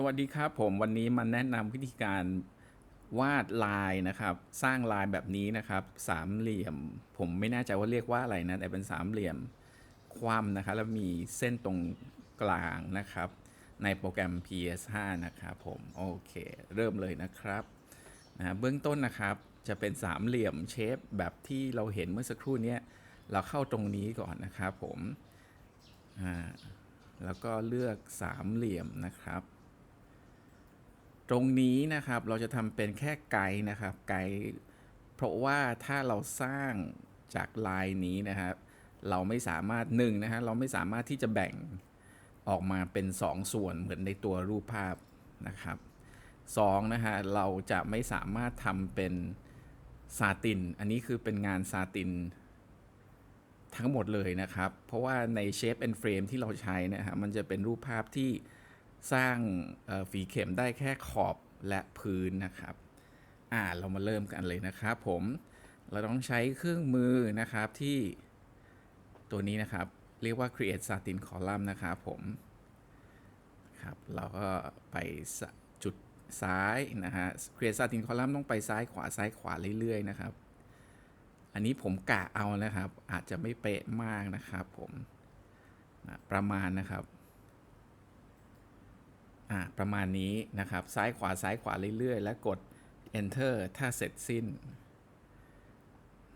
สวัสดีครับผมวันนี้มาแนะนำวิธีการวาดลายนะครับ สร้างลายแบบนี้นะครับ สามเหลี่ยม ผมไม่แน่ใจว่าเรียกว่าอะไรนะแต่เป็นสามเหลี่ยมคว่ำนะครับแล้วมีเส้นตรงกลางนะครับ ในโปรแกรม PS5 นะครับผมโอเค เริ่มเลยนะครับนะเบื้องต้นนะครับ จะเป็นสามเหลี่ยมเชฟแบบที่เราเห็นเมื่อสักครู่นี้เราเข้าตรงนี้ก่อนนะครับผมอ่าแล้วก็เลือกสามเหลี่ยมนะครับ ตรงนี้นะครับเราจะทำเป็นแค่ไกด์นะครับไกด์เพราะว่าถ้าเราสร้างจากลายนี้นะครับ เราไม่สามารถหนึ่งนะฮะเราไม่สามารถที่จะแบ่งออกมาเป็น2ส่วนเหมือนในตัวรูปภาพนะครับสองนะฮะเราจะไม่สามารถทำเป็นซาติน อันนี้คือเป็นงานซาตินทั้งหมดเลยนะครับ เพราะว่าใน Shape and Frame ที่เราใช้นะฮะมันจะเป็นรูปภาพที่ สร้างฝีเข็มได้แค่ขอบและพื้นนะครับ อ่าเรามาเริ่มกันเลยนะครับผมเราต้องใช้เครื่องมือนะครับที่ตัวนี้นะครับ เรียกว่า create satin column นะครับผมครับเราก็ไปจุดซ้ายนะฮะ create satin column ต้องไปซ้ายขวาซ้ายขวาเรื่อยๆนะครับ อันนี้ผมกะเอานะครับ อาจจะไม่เป๊ะมากนะครับผมนะประมาณนะครับ อ่าประมาณนี้นะครับ ซ้ายขวาซ้ายขวาเรื่อยๆ แล้วกด enter ถ้าเสร็จสิ้น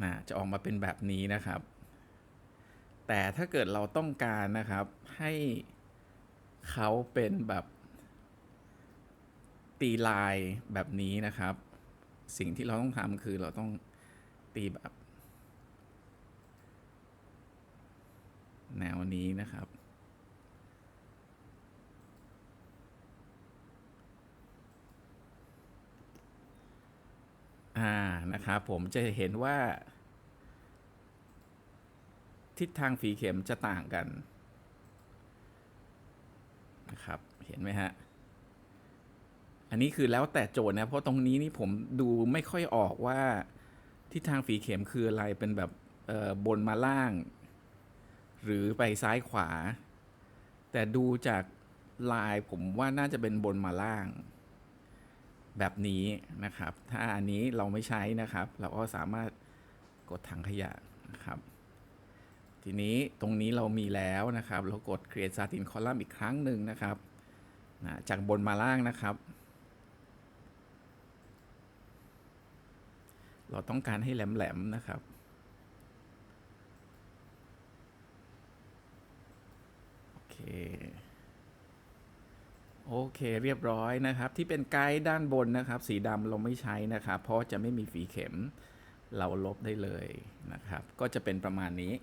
นะจะออกมาเป็นแบบนี้นะครับ แต่ถ้าเกิดเราต้องการนะครับให้เขาเป็นแบบตีลายแบบนี้นะครับ สิ่งที่เราต้องทำคือเราต้องตีแบบ แนวนี้นะครับ อ่า นะครับผมจะเห็นว่า ทิศทางฝีเข็มจะต่างกันนะครับ เห็นไหมฮะ อันนี้คือแล้วแต่โจทย์นะ เพราะตรงนี้นี่ผมดูไม่ค่อยออกว่า ทิศทางฝีเข็มคืออะไรเป็นแบบเออบนมาล่าง หรือไปซ้ายขวา แต่ดูจากลายผมว่าน่าจะเป็นบนมาล่าง แบบนี้นะครับ ถ้าอันนี้เราไม่ใช้นะครับ เราก็สามารถกดถังขยะนะครับ ทีนี้ตรงนี้เรามีแล้วนะครับ เรากด create satin column อีกครั้งหนึ่งนะครับนะจากบนมาล่างนะครับ เราต้องการให้แหลมๆนะครับ โอเค โอเคเรียบร้อยนะครับ ที่เป็นไกด์ด้านบนนะครับ สีดำเราไม่ใช้นะครับ เพราะจะไม่มีฝีเข็มเราลบได้เลยนะครับ ก็จะเป็นประมาณนี้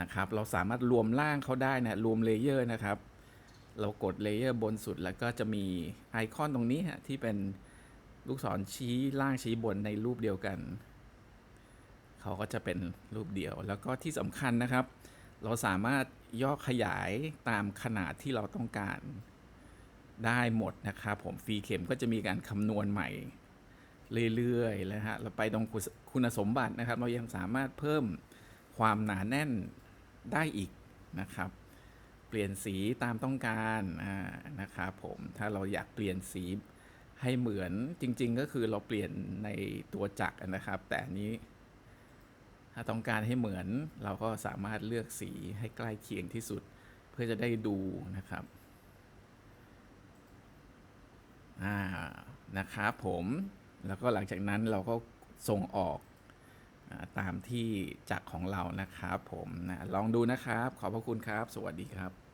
นะครับ เราสามารถรวมล่างเขาได้นะรวมเลเยอร์นะครับ เรากดเลเยอร์บนสุดแล้วก็จะมีไอคอนตรงนี้ฮะที่เป็นลูกศรชี้ล่างชี้บนในรูปเดียวกัน เขาก็จะเป็นรูปเดียว แล้วก็ที่สำคัญนะครับ เราสามารถย่อขยายตามขนาดที่เราต้องการ ได้หมดนะครับผมฟรีเข็มก็จะมีการคำนวณใหม่เรื่อยๆแล้วฮะเราไปตรงคุณสมบัตินะครับ เรายังสามารถเพิ่มความหนาแน่นได้อีกนะครับ เปลี่ยนสีตามต้องการนะครับผมถ้าเราอยากเปลี่ยนสีให้เหมือนจริง ๆ ก็คือเราเปลี่ยนในตัวจักรนะครับ แต่อันนี้ ถ้าต้องการให้เหมือนเราก็สามารถเลือกสีให้ใกล้เคียงที่สุด เพื่อจะได้ดูนะครับ นะครับผมแล้วก็หลังจากนั้นเราก็ส่งออกอตามที่จักของเรานะครับผมนะลองดูนะครับ ขอบพระคุณครับ สวัสดีครับ